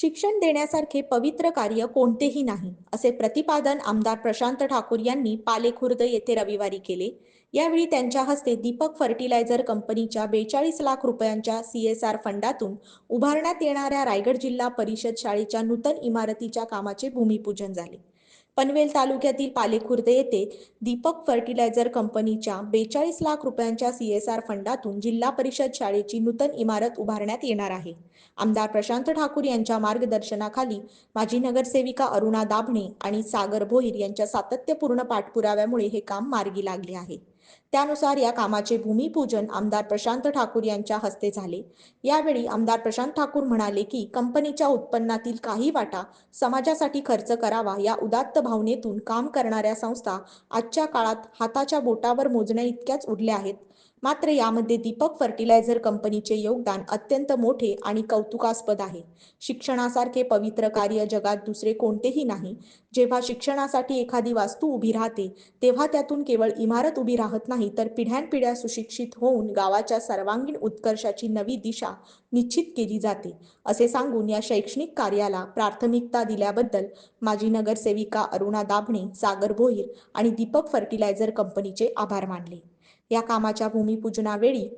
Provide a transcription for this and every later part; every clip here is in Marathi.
शिक्षण देण्यासारखे पवित्र कार्य कोणतेही नाही असे प्रतिपादन आमदार प्रशांत ठाकूर यांनी पालेखुर्द येथे रविवारी केले. यावेळी त्यांच्या हस्ते दीपक फर्टिलायझर कंपनीच्या बेचाळीस लाख रुपयांच्या सी एस आर फंडातून उभारण्यात येणाऱ्या रायगड जिल्हा परिषद शाळेच्या नूतन इमारतीच्या कामाचे भूमिपूजन झाले. पनवेल तालुक्यातील पालेखुर्द येथे दीपक फर्टिलायझर कंपनीच्या बेचाळीस लाख रुपयांच्या सीएसआर फंडातून जिल्हा परिषद शाळेची नूतन इमारत उभारण्यात येणार आहे. आमदार प्रशांत ठाकूर यांच्या मार्गदर्शनाखाली माजी नगरसेविका अरुणा दाभणे आणि सागर भोईर यांच्या सातत्यपूर्ण पाठपुराव्यामुळे हे काम मार्गी लागले आहे. त्यानुसार या कामाचे भूमिपूजन आमदार प्रशांत ठाकूर यांच्या हस्ते झाले. यावेळी आमदार प्रशांत ठाकूर म्हणाले की कंपनीच्या उत्पन्नातील काही वाटा समाजासाठी खर्च करावा या उदात्त भावनेतून काम करणाऱ्या संस्था आजच्या काळात हाताच्या बोटावर मोजण्या इतक्याच उरल्या आहेत. मात्र यामध्ये दीपक फर्टिलायझर कंपनीचे योगदान अत्यंत मोठे आणि कौतुकास्पद आहे. शिक्षणासारखे पवित्र कार्य जगात दुसरे कोणतेही नाही. जेव्हा शिक्षणासाठी एखादी वास्तू उभी राहते तेव्हा त्यातून केवळ इमारत उभी राहत नाही. तर पिढ्यानपिढ्या सुशिक्षित होऊन गावाच्या सर्वांगीण उत्कर्षाची नवी दिशा निश्चित केली जाते. असे सांगून या शैक्षणिक कार्याला प्राथमिकता दिल्याबद्दल माजी नगरसेविका अरुणा दाभणे सागर भोईर आणि दीपक फर्टिलायझर कंपनीचे आभार मानले. या कामाच्या भूमिपूजनावेळी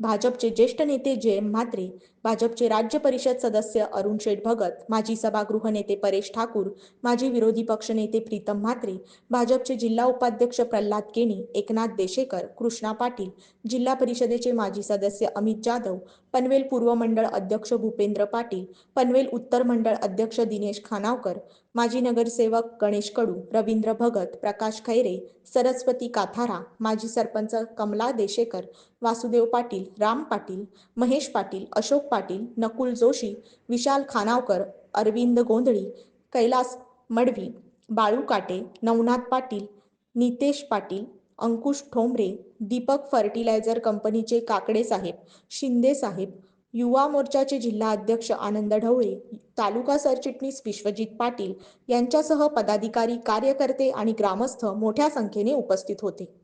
भाजपचे ज्येष्ठ नेते जयंत म्हात्रे भाजपचे राज्य परिषद सदस्य अरुण शेठ भगत माजी सभागृह नेते परेश ठाकूर माजी विरोधी पक्षनेते प्रीतम म्हात्रे भाजपचे जिल्हा उपाध्यक्ष प्रल्हाद केणी एकनाथ देशेकर कृष्णा पाटील जिल्हा परिषदेचे माजी सदस्य अमित जाधव पनवेल पूर्व मंडळ अध्यक्ष भूपेंद्र पाटील पनवेल उत्तर मंडळ अध्यक्ष दिनेश खानावकर माजी नगरसेवक गणेश कडू रवींद्र भगत प्रकाश खैरे सरस्वती काथारा माजी सरपंच कमला देशेकर वासुदेव पाटील राम पाटील महेश पाटील अशोक पाटील नकुल जोशी विशाल खानावकर अरविंद गोंधळी कैलास मडवी बाळू काटे नवनाथ पाटील नितेश पाटील अंकुश ठोंबरे दीपक फर्टिलायझर कंपनीचे काकडे साहेब शिंदे साहेब युवा मोर्चाचे जिल्हा अध्यक्ष आनंद ढवळे तालुका सरचिटणीस विश्वजित पाटील यांच्यासह पदाधिकारी कार्यकर्ते आणि ग्रामस्थ मोठ्या संख्येने उपस्थित होते.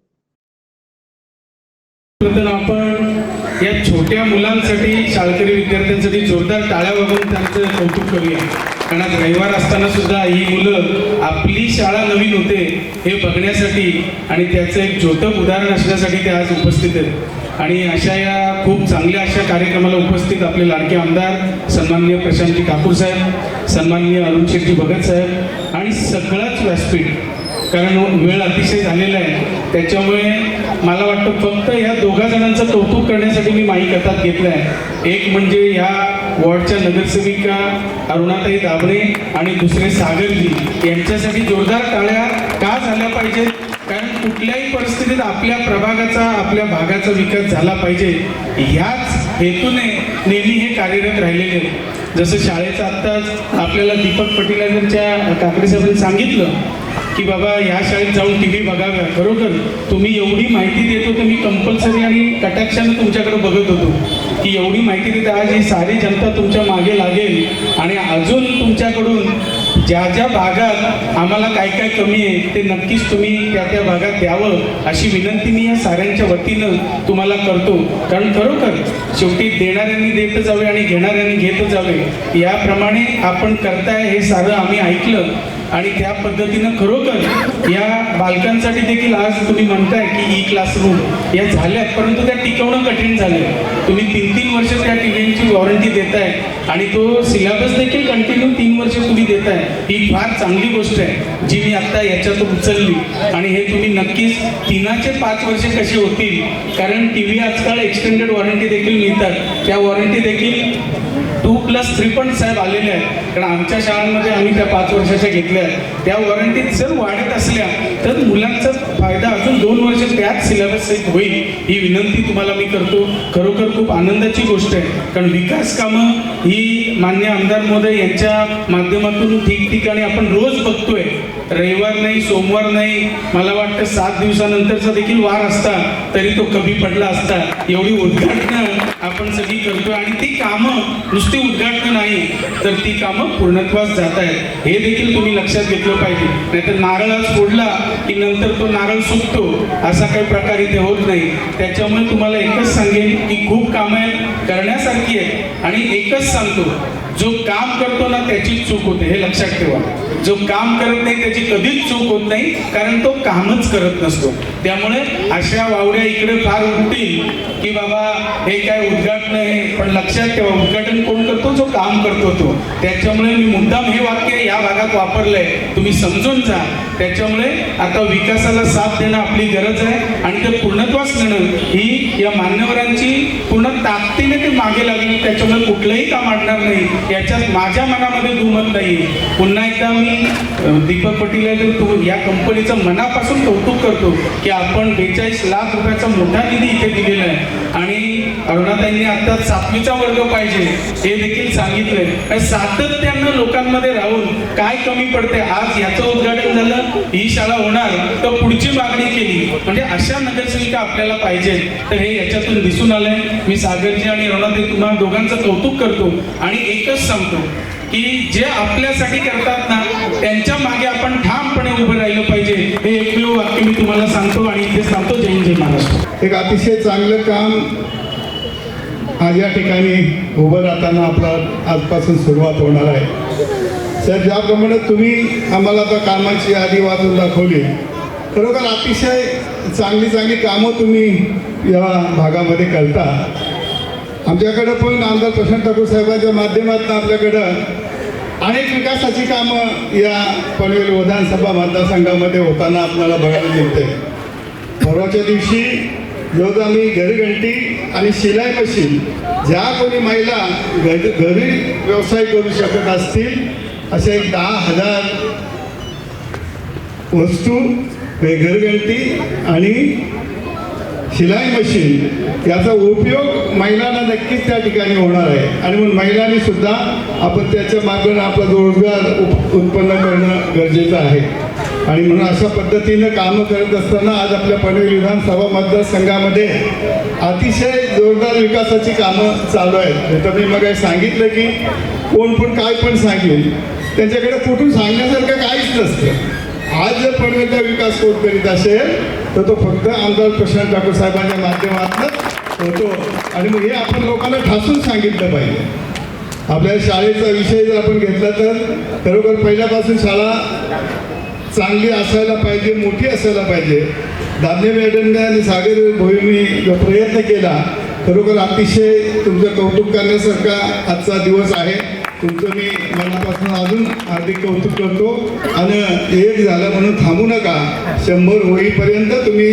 आपण या छोट्या मुलांसाठी शाळकरी विद्यार्थ्यांसाठी जोरदार टाळ्या वाजवून त्यांचं कौतुक करूया. कारण आज रविवार असताना सुद्धा ही मुलं आपली शाळा नवीन होते हे बघण्यासाठी आणि त्याचं एक ज्योतक उदाहरण असण्यासाठी ते आज उपस्थित आहेत. आणि अशा या खूप चांगल्या अशा कार्यक्रमाला उपस्थित आपले लाडके आमदार सन्माननीय प्रशांतजी ठाकूर साहेब सन्माननीय अरुण शेट्टी भगत साहेब आणि सगळंच व्यासपीठ कारण वेळ अतिशय झालेला आहे. त्याच्यामुळे मला वाटतं फक्त ह्या दोघा जणांचं कौतुक करण्यासाठी मी माईक हातात घेतलं आहे एक म्हणजे ह्या वॉर्डच्या नगरसेविका अरुणाताई दाबणे आणि दुसरे सागरजी. यांच्यासाठी जोरदार टाळ्या का झाल्या पाहिजेत? कारण कुठल्याही परिस्थितीत आपल्या प्रभागाचा आपल्या भागाचा विकास झाला पाहिजे. ह्याच हेतूने नेहमी हे कार्यरत राहिलेले आहेत. जसं शाळेचं आत्ताच आपल्याला दीपक फर्टिलायझरच्या काकडे साहेबांनी सांगितलं की बाबा ह्या शाळेत जाऊन टी व्ही बघाव्या. खरोखर तुम्ही एवढी माहिती देतो तर मी कंपल्सरी आणि कटाक्षानं तुमच्याकडे बघत होतो. की एवढी माहिती देते आज ही सारी जनता तुमच्या मागे लागेल आणि अजून तुमच्याकडून ज्या ज्या भागात आम्हाला काय काय कमी आहे ते नक्कीच तुम्ही त्या त्या भागात द्यावं अशी विनंती मी या साऱ्यांच्या वतीनं तुम्हाला करतो. कारण खरोखर शेवटी देणाऱ्यांनी देत जावे आणि घेणाऱ्यांनी घेत जावे याप्रमाणे आपण करताय हे सारं आम्ही ऐकलं आणि त्या पद्धतीनं खरोखर या बालकांसाठी देखील आज तुम्ही म्हणताय की ई क्लासरूम या झाल्यात परंतु त्या टिकवणं कठीण झालं तुम्ही तीन तीन वर्ष त्या टीव्हीची वॉरंटी देताय आणि तो सिलेबस देखील कंटिन्यू तीन वर्ष तुम्ही आहे ही फार चांगली गोष्ट आहे जी मी आत्ता याच्यातून उचलली. आणि हे तुम्ही नक्कीच तीनाचे पाच वर्षे कशी होतील? कारण टी व्ही आजकाल एक्सटेंडेड वॉरंटी देखील मिळतात. त्या वॉरंटी देखील प्लस थ्री पण साहेब आलेले आहेत. कारण आमच्या शाळांमध्ये आम्ही त्या पाच वर्षाच्या घेतल्या आहेत. त्या वॉरंटीत जर वाढत असल्या तर मुलांचा फायदा अजून दोन वर्ष त्याच सिलेबस सहित होईल ही विनंती तुम्हाला मी करतो. खरोखर खूप आनंदाची गोष्ट आहे. कारण विकास कामं ही मान्य आमदार महोदय यांच्या माध्यमातून ठिकठिकाणी आपण रोज बघतोय. रविवार नाही सोमवार नाही मला वाटतं सात दिवसानंतरचा देखील वार असता तरी तो कमी पडला असता एवढी उद्घाटनं आपण सगळी करतोय आणि ती कामं नुसती उद्घाटन नाही तर ती कामं पूर्णत्वास जात आहेत हे देखील तुम्ही लक्षात घेतलं पाहिजे. नाहीतर नारळ आज फोडला की नंतर तो नारळ सुकतो असा काही प्रकार इथे होत नाही. त्याच्यामुळे तुम्हाला एकच सांगेन की खूप कामं करण्यासारखी आहेत. आणि एकच सांगतो जो काम करतो ना त्याची चूक होते. हे लक्षात ठेवा. जो काम करत नाही त्याची कधीच चूक होत नाही कारण तो कामच करत नसतो. त्यामुळे अशा वावड्या इकडे फार उठतील की बाबा हे काय उद्घाटन आहे? पण लक्षात ठेवा उद्घाटन कोण करतो? जो काम करतो तो. त्याच्यामुळे मी मुद्दाम हे वाक्य या भागात वापरलंय. तुम्ही समजून जा. त्याच्यामुळे आता विकासाला साथ देणं आपली गरज आहे आणि ते पूर्णत्वास नेणं ही या मान्यवरांची पूर्ण ताकदीने ते मागे लागली त्याच्यामुळे कुठलंही काम आणणार नाही. याच्यात माझ्या मनामध्ये दुमत नाही पुन्हा एकदा मी दीपक पटेल तू या कंपनीचं मनापासून कौतुक करतो की आपण बेचाळीस लाख रुपयाचा मोठा निधी इथे दिलेला आहे. आणि अरुणाताईंनी आता सातवीचा वर्ग पाहिजे हे देखील सांगितलंय. सातत्यानं लोकांमध्ये राहून काय कमी पडते आज याचं उद्घाटन झालं ही शाळा होणार तर पुढची मागणी केली. म्हणजे अशा नगरसेविका आपल्याला पाहिजे तर हे याच्यातून दिसून आलंय. मी सागरजी आणि अरुणाताई तुम्हाला दोघांचं कौतुक करतो आणि एकच सांगतो की जे आपल्यासाठी करतात ना त्यांच्या मागे आपण ठामपणे उभं राहिलं पाहिजे. हे एकमेव वाक्य मी तुम्हाला सांगतो आणि इथे सांगतो. जय जय महाराष्ट्र. एक अतिशय चांगलं काम आज या ठिकाणी उभं राहताना आपला आजपासून सुरुवात होणार आहे. सर ज्याप्रमाणे तुम्ही आम्हाला आता कामाची यादी वाचून दाखवली खरोखर अतिशय चांगली चांगली कामं तुम्ही या भागामध्ये करता. आमच्याकडं पण आमदार प्रशांत ठाकूर साहेबांच्या माध्यमातून आपल्याकडं अनेक विकासाची कामं या पनवेल विधानसभा मतदारसंघामध्ये होताना आपल्याला बघायला मिळते. परवाच्या दिवशी जवळ आम्ही घरघंटी आणि शिलाई मशीन ज्या कोणी महिला घरी व्यवसाय करू शकत असतील अशा एक दहा हजार वस्तू हे आणि शिलाई मशीन याचा उपयोग महिलांना नक्कीच त्या ठिकाणी होणार आहे. आणि म्हणून महिलांनी सुद्धा आपण त्याच्या मार्गाने आपला रोजगार उप उत्पन्न करणं गरजेचं आहे. आणि म्हणून अशा पद्धतीनं कामं करत असताना आज आपल्या पनवेल विधानसभा मतदारसंघामध्ये अतिशय जोरदार विकासाची कामं चालू आहेत. तर मी मग सांगितलं की कोण पण काय पण सांगेल त्यांच्याकडे कुठून सांगण्यासारखं काहीच नसतं. आज जर पनवेलचा विकास कोण करीत असेल तर तो फक्त आमदार प्रशांत ठाकूर साहेबांच्या माध्यमातून होतो. आणि मग हे आपण लोकांना ठासून सांगितलं पाहिजे. आपल्या शाळेचा विषय जर आपण घेतला तर खरोखर पहिल्यापासून शाळा चांगली असायला पाहिजे मोठी असायला पाहिजे. दादने मॅडमने आणि सागर भोईनी जो प्रयत्न केला खरोखर अतिशय तुमचं कौतुक करण्यासारखा आजचा दिवस आहे. तुमचं मी मनापासून अजून हार्दिक कौतुक करतो. आणि एक झालं म्हणून थांबू नका. शंभर होईपर्यंत तुम्ही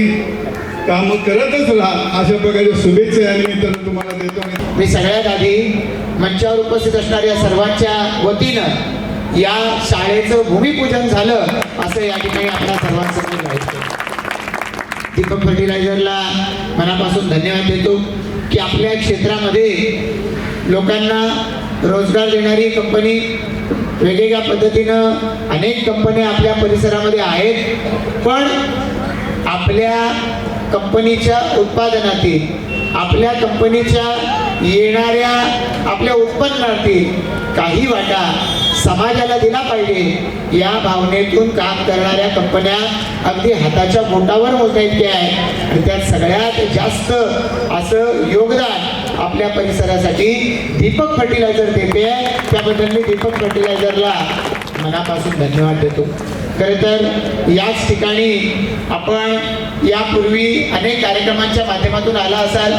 काम करतच राहा. अशा प्रकारे शुभेच्छा या निमित्तानं तुम्हाला देतो मी सगळ्यात आधी मंचावर उपस्थित असणाऱ्या सर्वांच्या वतीनं या शाळेचं भूमिपूजन झालं असं या ठिकाणी आपल्या सर्वांसमोर राहायचं दीपक फर्टिलायझरला मनापासून धन्यवाद देतो की आपल्या क्षेत्रामध्ये लोकांना रोजगार देणारी कंपनी वेगवेगळ्या पद्धतीनं अनेक कंपन्या आपल्या परिसरामध्ये आहेत. पण आपल्या कंपनीच्या उत्पादनातील आपल्या कंपनीच्या येणाऱ्या आपल्या उत्पन्नातील काही वाटा समाजाला दिला पाहिजे या भावनेतून काम करणाऱ्या कंपन्या अगदी हाताच्या बोटावर मोजायच्या आहेत. आणि त्यात सगळ्यात जास्त असं योगदान आपल्या परिसरासाठी दीपक फर्टिलायझर देते. त्याबद्दल मी दीपक फर्टिलायझरला मनापासून धन्यवाद देतो. खरं तर याच ठिकाणी आपण यापूर्वी अनेक कार्यक्रमांच्या माध्यमातून आला असाल.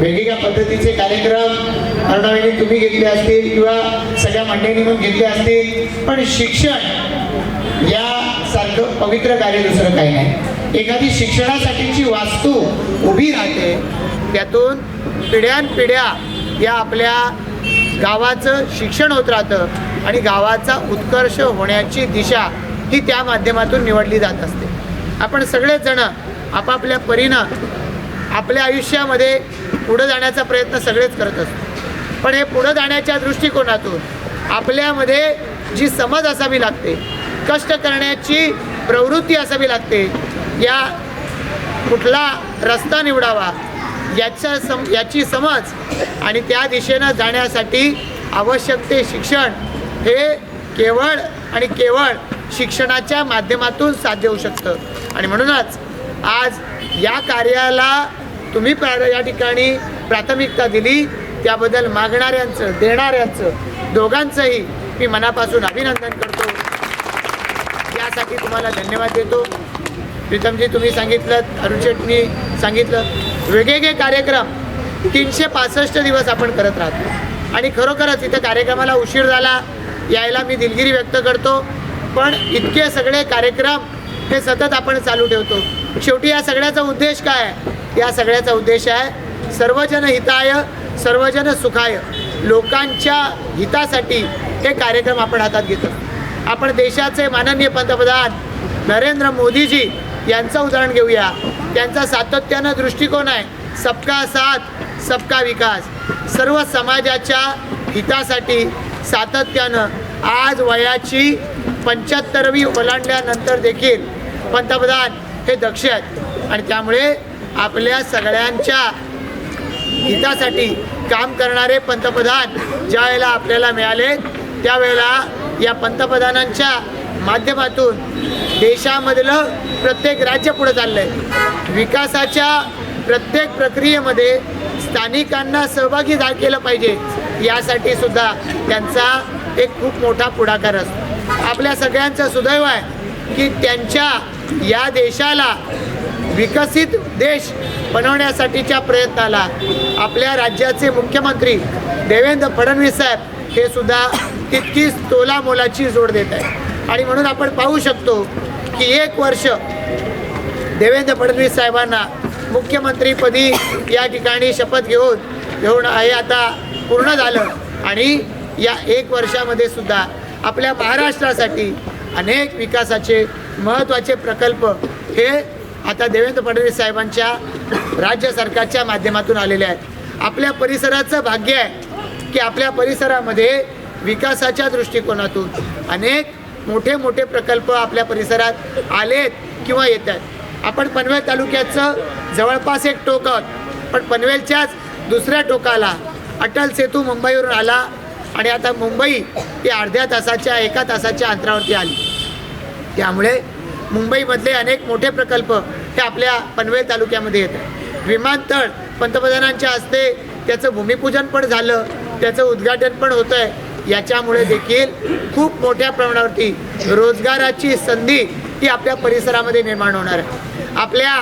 वेगवेगळ्या पद्धतीचे कार्यक्रम अरुणावेणी तुम्ही घेतले असतील किंवा सगळ्या मंडळींनी मिळून घेतले असतील. पण शिक्षण यासारखं पवित्र कार्य दुसरं काही नाही. एखादी शिक्षणासाठीची वास्तू उभी राहते त्यातून पिढ्यानपिढ्या या आपल्या गावाचं शिक्षण होत राहतं आणि गावाचा उत्कर्ष होण्याची दिशा ही त्या माध्यमातून निवडली जात असते. आपण सगळेच जण आपापल्या परीनं आपल्या आयुष्यामध्ये पुढं जाण्याचा प्रयत्न सगळेच करत असतो. पण हे पुढं जाण्याच्या दृष्टिकोनातून आपल्यामध्ये जी समज असावी लागते कष्ट करण्याची प्रवृत्ती असावी लागते या कुठला रस्ता निवडावा याच्या सम याची समज आणि त्या दिशेनं जाण्यासाठी आवश्यक ते शिक्षण हे केवळ आणि केवळ शिक्षणाच्या माध्यमातून साध्य होऊ शकतं. आणि म्हणूनच आज या कार्याला तुम्ही प्रा या ठिकाणी प्राथमिकता दिली. त्याबद्दल मागणाऱ्यांचं देणाऱ्यांचं दोघांचंही मी मनापासून अभिनंदन करतो. यासाठी तुम्हाला धन्यवाद देतो. प्रीतमजी तुम्ही सांगितलं अरुण शेटनी सांगितलं. वेगवेगळे कार्यक्रम तीनशे पासष्ट दिवस आपण करत राहतो. आणि खरोखरच इथं कार्यक्रमाला उशीर झाला यायला मी दिलगिरी व्यक्त करतो. पण इतके सगळे कार्यक्रम हे सतत आपण चालू ठेवतो. शेवटी या सगळ्याचा उद्देश काय आहे? या सगळ्याचा उद्देश आहे सर्वजन हिताय सर्वजन सुखाय. लोकांच्या हितासाठी हे कार्यक्रम आपण हातात घेतो. आपण देशाचे माननीय पंतप्रधान नरेंद्र मोदीजी यांचं उदाहरण घेऊया. त्यांचा सातत्यानं दृष्टिकोन आहे. सबका साथ सबका विकास. सर्व समाजाच्या हितासाठी सातत्यानं आज वयाची पंच्याहत्तरवी ओलांडल्यानंतर देखील पंतप्रधान हे दक्ष आहेत. आणि त्यामुळे आपल्या सगळ्यांच्या हितासाठी काम करणारे पंतप्रधान ज्या वेळेला आपल्याला मिळाले त्यावेळेला या पंतप्रधानांच्या माध्यमातून देशामधलं प्रत्येक राज्य पुढं चाललं आहे विकासाच्या प्रत्येक प्रक्रियेमध्ये स्थानिकांना सहभागी केलं पाहिजे. यासाठी सुद्धा त्यांचा एक खूप मोठा पुढाकार असतो. आपल्या सगळ्यांचं सुदैव आहे की त्यांच्या या देशाला विकसित देश बनवण्यासाठीच्या प्रयत्नाला आपल्या राज्याचे मुख्यमंत्री देवेंद्र फडणवीस साहेब हे सुद्धा तितकीच तोलामोलाची जोड देत आहे आणि म्हणून आपण पाहू शकतो की एक वर्ष देवेंद्र फडणवीस साहेबांना मुख्यमंत्रीपदी या ठिकाणी शपथ घेऊन घेऊन हे आता पूर्ण झालं. आणि या एक वर्षामध्ये सुद्धा आपल्या महाराष्ट्रासाठी अनेक विकासाचे महत्त्वाचे प्रकल्प हे आता देवेंद्र फडणवीस साहेबांच्या राज्य सरकारच्या माध्यमातून आलेले आहेत. आपल्या परिसराचं भाग्य आहे की आपल्या परिसरामध्ये विकासाच्या दृष्टिकोनातून अनेक मोठे मोठे प्रकल्प आपल्या परिसरात आलेत किंवा येत आहेत. आपण पनवेल तालुक्याचं जवळपास एक टोक आहोत. पण पनवेलच्याच दुसऱ्या टोकाला अटल सेतू मुंबईवरून आला आणि आता मुंबई ही अर्ध्या तासाच्या एका तासाच्या अंतरावरती आली. त्यामुळे मुंबईमधले अनेक मोठे प्रकल्प हे आपल्या पनवेल तालुक्यामध्ये येतात विमानतळ पंतप्रधानांच्या हस्ते त्याचं भूमिपूजन पण झालं त्याचं उद्घाटन पण होतं आहे याच्यामुळे देखील खूप मोठ्या प्रमाणावरती रोजगाराची संधी ही आपल्या परिसरामध्ये निर्माण होणार आहे. आपल्या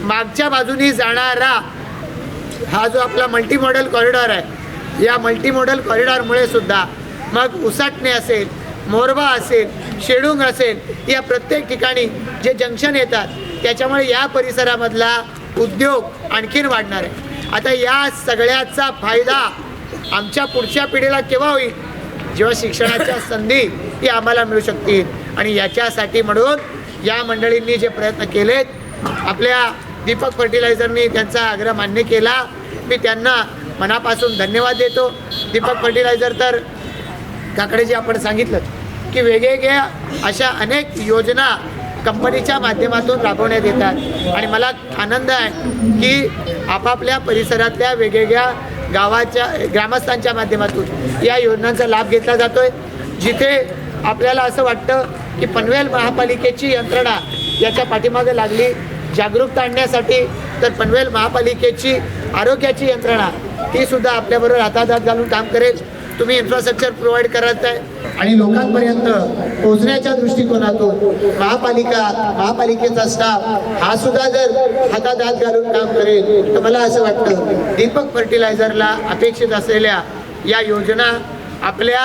मागच्या बाजूनी जाणारा हा जो आपला मल्टी मॉडेल कॉरिडॉर आहे या मल्टी मॉडेल कॉरिडॉरमुळे सुद्धा मग उसाटणे असेल मोरबा असेल शेडुंग असेल या प्रत्येक ठिकाणी जे जंक्शन येतात त्याच्यामुळे या परिसरामधला उद्योग आणखीन वाढणार आहे. आता या सगळ्याचा फायदा आमच्या पुढच्या पिढीला केव्हा होईल? जेव्हा शिक्षणाच्या संधी ही आम्हाला मिळू शकतील. आणि याच्यासाठी म्हणून या मंडळींनी जे प्रयत्न केलेत आपल्या दीपक फर्टिलायझरनी त्यांचा आग्रह मान्य केला. मी त्यांना मनापासून धन्यवाद देतो. दीपक फर्टिलायझर तर काकडे जे आपण सांगितलं की वेगवेगळ्या अशा अनेक योजना कंपनीच्या माध्यमातून राबवण्यात येतात. आणि मला आनंद आहे की आपापल्या परिसरातल्या वेगवेगळ्या गावाच्या ग्रामस्थांच्या माध्यमातून या योजनांचा लाभ घेतला जातो आहे जिथे आपल्याला असं वाटतं की पनवेल महापालिकेची यंत्रणा याच्या पाठीमागे लागली जागरूकता आणण्यासाठी तर पनवेल महापालिकेची आरोग्याची यंत्रणा ती सुद्धा आपल्याबरोबर हातात घालून काम करेल. तुम्ही इन्फ्रास्ट्रक्चर प्रोव्हाइड करत आहे आणि लोकांपर्यंत पोहोचण्याच्या दृष्टिकोनातून महापालिका महापालिकेचा स्टाफ हा सुद्धा जर हातात हात घालून काम करेल तर मला असं वाटतं दीपक फर्टिलायझरला अपेक्षित असलेल्या या योजना आपल्या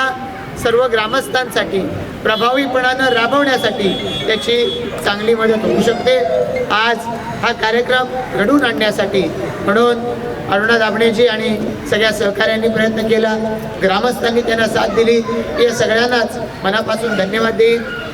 सर्व ग्रामस्थांसाठी प्रभावीपणानं राबवण्यासाठी त्याची चांगली मदत होऊ शकते. आज हा कार्यक्रम घडवून आणण्यासाठी. म्हणून अरुणा दाभणेजी आणि सगळ्या सहकाऱ्यांनी प्रयत्न केला. ग्रामस्थांनी त्यांना साथ दिली. या सगळ्यांनाच मनापासून धन्यवाद देईन.